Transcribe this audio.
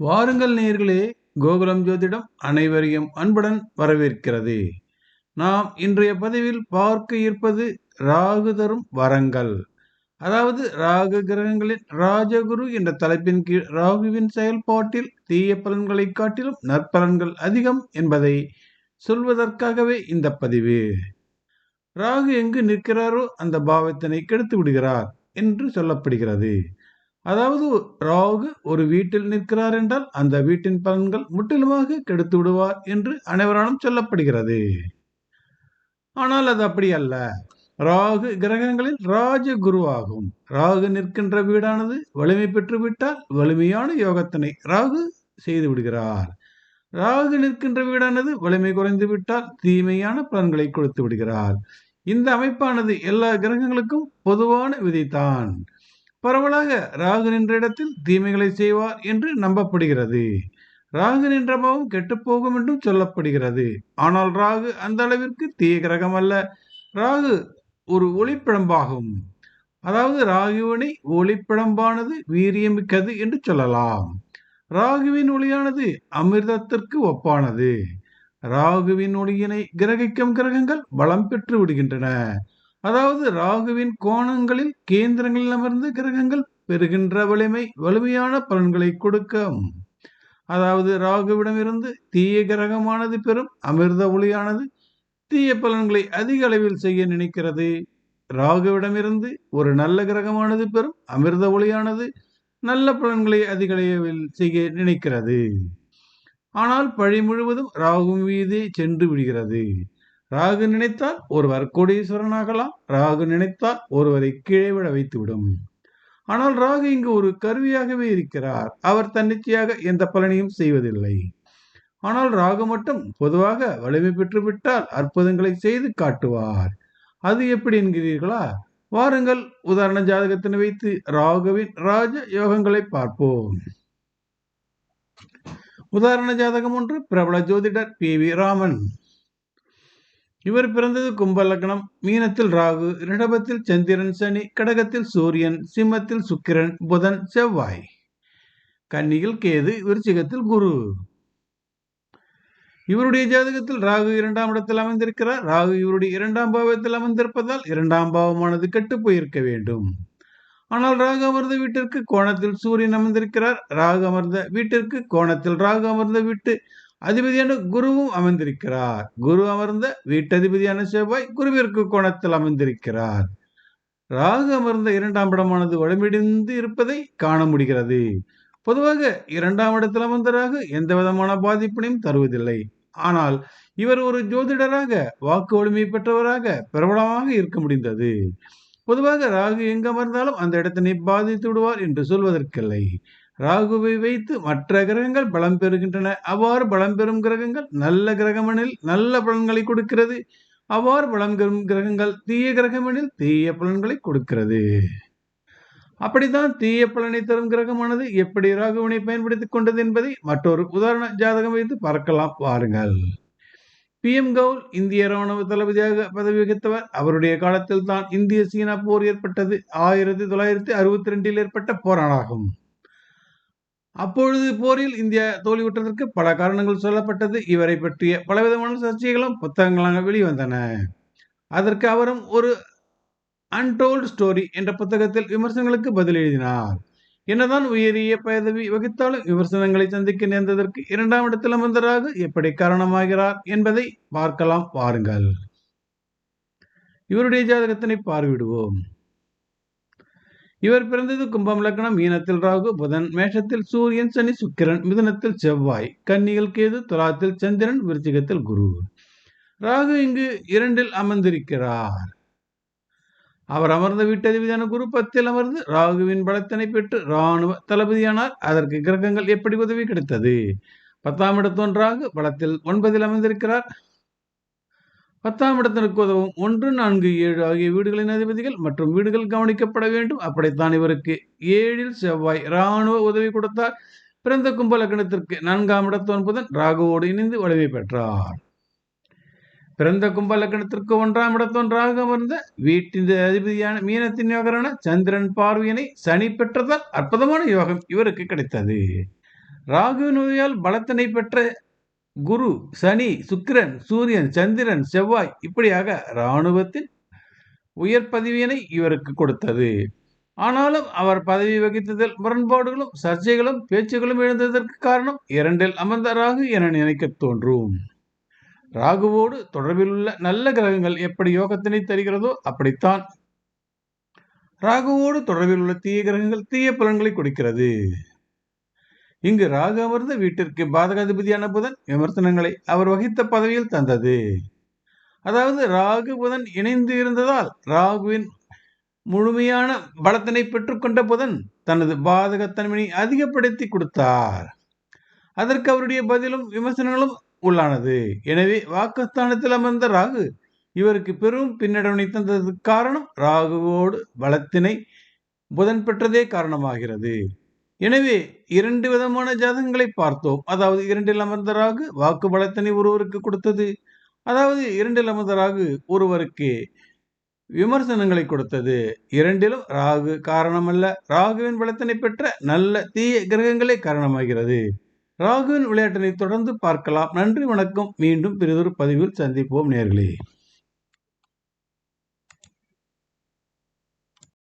வாருங்கள் நேர்களே கோகுலம் ஜோதிடம் அனைவரையும் அன்புடன் வரவேற்கிறது. நாம் இன்றைய பதிவில் பார்க்க இருப்பது ராகு தரும் வரங்கள். அதாவது ராகு கிரகங்களின் ராஜகுரு என்ற தலைப்பின் கீழ் ராகுவின் செயல்பாட்டில் தீய பலன்களை காட்டிலும் நற்பலன்கள் அதிகம் என்பதை சொல்வதற்காகவே இந்த பதிவு. ராகு எங்கு நிற்கிறாரோ அந்த பாவத்தினை கெடுத்து விடுகிறார் என்று சொல்லப்படுகிறது. அதாவது ராகு ஒரு வீட்டில் நிற்கிறார் என்றால் அந்த வீட்டின் பலன்கள் முற்றிலுமாக கெடுத்து விடுவார் என்று அனைவராலும் சொல்லப்படுகிறது. ஆனால் அது அப்படி அல்ல. ராகு கிரகங்களில் ராஜ குருவாகும் ராகு நிற்கின்ற வீடானது வலிமை பெற்றுவிட்டால் வலிமையான யோகத்தினை ராகு செய்து விடுகிறார். ராகு நிற்கின்ற வீடானது வலிமை குறைந்து விட்டால் தீமையான பலன்களை கொடுத்து விடுகிறார். இந்த அமைப்பானது எல்லா கிரகங்களுக்கும் பொதுவான விதைத்தான் பரவலாக ராகு நின்ற இடத்தில் தீமைகளை செய்வார் என்று நம்பப்படுகிறது. ராகு நின்றபாவம் கெட்டுப்போகும் என்றும் சொல்லப்படுகிறது. ஆனால் ராகு அந்த அளவிற்கு தீய கிரகம் அல்ல. ராகு ஒரு ஒளிப்பிழம்பாகும். அதாவது ராகுவினை ஒளிப்பிழம்பானது வீரியமிக்கது என்று சொல்லலாம். ராகுவின் ஒளியானது அமிர்தத்திற்கு ஒப்பானது. ராகுவின் ஒளியினை கிரகிக்கும் கிரகங்கள் பலம் பெற்று விடுகின்றன. அதாவது ராகுவின் கோணங்களில் கேந்திரங்களில் அமர்ந்து கிரகங்கள் பெறுகின்ற வலிமை வலிமையான பலன்களை கொடுக்கும். அதாவது ராகுவிடமிருந்து தீய கிரகமானது பெறும் அமிர்த ஒளியானது தீய பலன்களை அதிக அளவில் செய்ய நினைக்கிறது. ராகுவிடமிருந்து ஒரு நல்ல கிரகமானது பெறும் அமிர்த ஒளியானது நல்ல பலன்களை அதிக அளவில் செய்ய நினைக்கிறது. ஆனால் பழி முழுவதும் ராகு மீதே சென்று விடுகிறது. ராகு நினைத்தால் ஒருவர் கோடீஸ்வரனாகலாம். ராகு நினைத்தால் ஒருவரை கீழே விட வைத்துவிடும். ஆனால் ராகு இங்கு ஒரு கருவியாகவே இருக்கிறார். அவர் தன்னிச்சையாக எந்த பலனையும் செய்வதில்லை. ஆனால் ராகு மட்டும் பொதுவாக வலிமை பெற்றுவிட்டால் அற்புதங்களை செய்து காட்டுவார். அது எப்படி என்கிறீர்களா? வாருங்கள் உதாரண ஜாதகத்தினை வைத்து ராகுவின் ராஜ யோகங்களை பார்ப்போம். உதாரண ஜாதகம் ஒன்று பிரபல ஜோதிடர் பி வி ராமன். இவர் பிறந்தது கும்பலக்னம் மீனத்தில் ராகு ரிடபத்தில் சந்திரன் சனி கடகத்தில் சூரியன் சிம்மத்தில் சுக்கிரன் புதன் செவ்வாய். கன்னியில் கேது விருச்சிகத்தில் குரு. இவருடைய ஜாதகத்தில் ராகு இரண்டாம் இடத்தில் அமைந்திருக்கிறார். ராகு இவருடைய இரண்டாம் பாவத்தில் அமர்ந்திருப்பதால் இரண்டாம் பாவமானது கெட்டு போயிருக்க வேண்டும். ஆனால் ராகு அமர்ந்த வீட்டிற்கு கோணத்தில் சூரியன் அமர்ந்திருக்கிறார். ராகு அமர்ந்த வீட்டிற்கு கோணத்தில் ராகு அமர்ந்த வீட்டு அதிபதியான குருவும் அமர்ந்திருக்கிறார். குரு அமர்ந்த வீட்டதிபதியான செவ்வாய் குருவிற்கு கோணத்தில் அமர்ந்திருக்கிறார். ராகு அமர்ந்த இரண்டாம் இடமானது வளமிடிந்து இருப்பதை காண முடிகிறது. பொதுவாக இரண்டாம் இடத்தில் அமர்ந்த ராகு எந்த விதமான பாதிப்பினையும் தருவதில்லை. ஆனால் இவர் ஒரு ஜோதிடராக வாக்கு வலிமை பெற்றவராக பிரபலமாக இருக்க முடிந்தது. பொதுவாக ராகு எங்கு அமர்ந்தாலும் அந்த இடத்தினை பாதித்து விடுவார் என்று சொல்வதற்கில்லை. ராகுவை வைத்து மற்ற கிரகங்கள் பலம் பெறுகின்றன. அவ்வாறு பலம் பெறும் கிரகங்கள் நல்ல கிரகமெனில் நல்ல பலன்களை கொடுக்கிறது. அவ்வாறு பலம் பெறும் கிரகங்கள் தீய கிரகமெனில் தீய பலன்களை கொடுக்கிறது. அப்படித்தான் தீய பலனை தரும் கிரகமானது எப்படி ராகுவினை பயன்படுத்திக் கொண்டது என்பதை மற்றொரு உதாரண ஜாதகம் வைத்து பார்க்கலாம். வாருங்கள். பி. எம். கவுல் இந்திய ராணுவ தளபதியாக பதவி வகித்தவர். அவருடைய காலத்தில் தான் இந்திய சீனா போர் ஏற்பட்டது. ஆயிரத்தி தொள்ளாயிரத்தி அறுபத்தி ரெண்டில் ஏற்பட்ட போராடாகும் அப்பொழுது போரில் இந்தியா தோல்வியுற்றதற்கு பல காரணங்கள் சொல்லப்பட்டது. இவரை பற்றிய பலவிதமான சர்ச்சைகளும் புத்தகங்களாக வெளிவந்தன. அதற்கு அவரும் ஒரு அன்டோல்டு ஸ்டோரி என்ற புத்தகத்தில் விமர்சனங்களுக்கு பதில் எழுதினார். என்னதான் உயரிய பதவி வகித்தாலும் விமர்சனங்களை சந்திக்க நேர்ந்ததற்கு இரண்டாம் இடத்தில் அமர்ந்ததாக எப்படி காரணமாகிறார் என்பதை பார்க்கலாம் வாருங்கள் இவருடைய ஜாதகத்தினை பார்விடுவோம் இவர் பிறந்தது கும்பம் லக்னம் மீனத்தில் ராகு புதன் மேஷத்தில் சூரியன் சனி சுக்கிரன் மிதுனத்தில் செவ்வாய் கன்னிகள் கேது துலாத்தில் சந்திரன் விருச்சிகத்தில் குரு. ராகு இங்கு இரண்டில் அமர்ந்திருக்கிறார். அவர் அமர்ந்த வீட்டதிபதியான குரு பத்தில் அமர்ந்து ராகுவின் பலத்தினை பெற்று இராணுவ தளபதியானார். அதற்கு கிரகங்கள் எப்படி உதவி கிடைத்தது? பத்தாம் இடத்தோன் ராகு பலத்தில் ஒன்பதில் அமர்ந்திருக்கிறார். பத்தாம் இடத்திற்கு உதவும் ஒன்று நான்கு ஏழு ஆகிய வீடுகளின் அதிபதிகள் மற்றும் வீடுகள் கவனிக்கப்பட வேண்டும். அப்படித்தான் இவருக்கு ஏழில் செவ்வாய் இராணுவ உதவி கொடுத்தார். பிறந்த கும்ப லக்னத்திற்கு நான்காம் இடத்தோன் புதன் ராகுவோடு இணைந்து வலிமை பெற்றார். பிறந்த கும்பலக்கணத்திற்கு ஒன்றாம் இடத்தொன்றாக அமர்ந்த வீட்டின் அதிபதியான மீனத்தின் யோகரான சந்திரன் பார்வையினை சனி பெற்றதால் அற்புதமான யோகம் இவருக்கு கிடைத்தது. ராகுவின் உதவியால் பலத்தினை பெற்ற குரு சனி சுக்கிரன் சூரியன் சந்திரன் செவ்வாய் இப்படியாக இராணுவத்தின் உயர் பதவியினை இவருக்கு கொடுத்தது. ஆனாலும் அவர் பதவி வகித்ததில் முரண்பாடுகளும் சர்ச்சைகளும் பேச்சுகளும் எழுந்ததற்கு காரணம் இரண்டில் அமர்ந்த ராகு என நினைக்க தோன்றும். ராகுவோடு தொடர்பில் உள்ள நல்ல கிரகங்கள் எப்படி யோகத்தினை தருகிறதோ அப்படித்தான். ராகுவோடு தொடர்பில் உள்ள தீய கிரகங்கள் தீய பலன்களை கொடுக்கிறது. இங்கு ராகு அமர்ந்த வீட்டிற்கு பாதகாதிபதியான புதன் விமர்சனங்களை அவர் வகித்த பதவியில் தந்தது. அதாவது ராகு புதன் இணைந்து இருந்ததால் ராகுவின் முழுமையான பலத்தினை பெற்றுக்கொண்ட புதன் தனது பாதகத்தன்மையை அதிகப்படுத்தி கொடுத்தார். அதற்கு அவருடைய பதிலும் விமர்சனங்களும் உள்ளானது. எனவே வாக்குஸ்தானத்தில் அமர்ந்த ராகு இவருக்கு பெரும் பின்னடைவினை தந்ததற்கு காரணம் ராகுவோடு பலத்தினை புதன் பெற்றதே காரணமாகிறது. எனவே இரண்டு விதமான ஜாதகங்களை பார்த்தோம். அதாவது இரண்டில் அமர்ந்த ராகு வாக்கு பலத்தினை ஒருவருக்கு கொடுத்தது. அதாவது இரண்டில் அமர்ந்த ராகு ஒருவருக்கு விமர்சனங்களை கொடுத்தது. இரண்டிலும் ராகு காரணமல்ல. ராகுவின் பலத்தினை பெற்ற நல்ல தீய கிரகங்களே காரணமாகிறது. ராகுவின் விளையாட்டினை தொடர்ந்து பார்க்கலாம். நன்றி வணக்கம். மீண்டும் பிறிதொரு பதிவில் சந்திப்போம் நேர்களே.